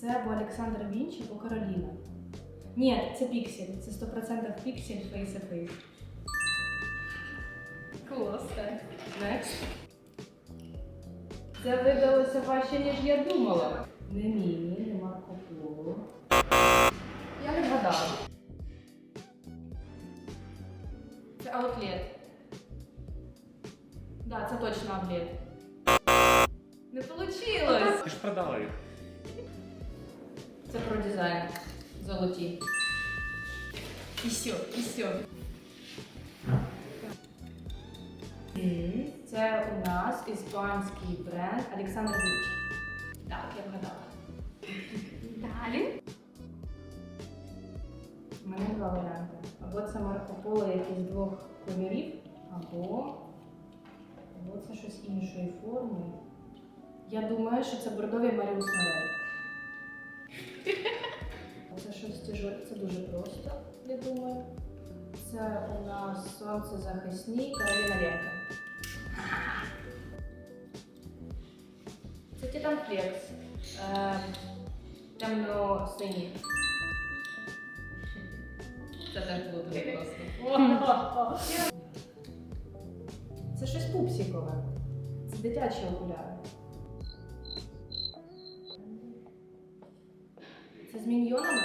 Це або Олександр Вінч, або Кароліна. Ні, це Піксель. Це 100% Піксель Face to Face. Клас, так. Next. Це видалося важче, ніж я думала. Не Міні, не Марко Поло. Я не вгадала. Це Outlet. Да, це точно Outlet. Не вийшло. Ти ж продала їх. Це про дизайн. Золоті. І все, і все. Це у нас іспанський бренд Олександр Вінч. Так, я вгадала. Далі. У мене два варіанти. Або це Марко Поло якийсь двох кольорів, або, або це щось іншої форми. Я думаю, що це бордовий Маріус Морель. Це щось тяжоле, це дуже просто, я думаю. Це у нас сонцезахисні Кароліна Ленка. Це Flex. Е, темно-синій. Це теж було дуже просто. Це щось пупсікове. Це дитячі окуляри. Це з міньйонами?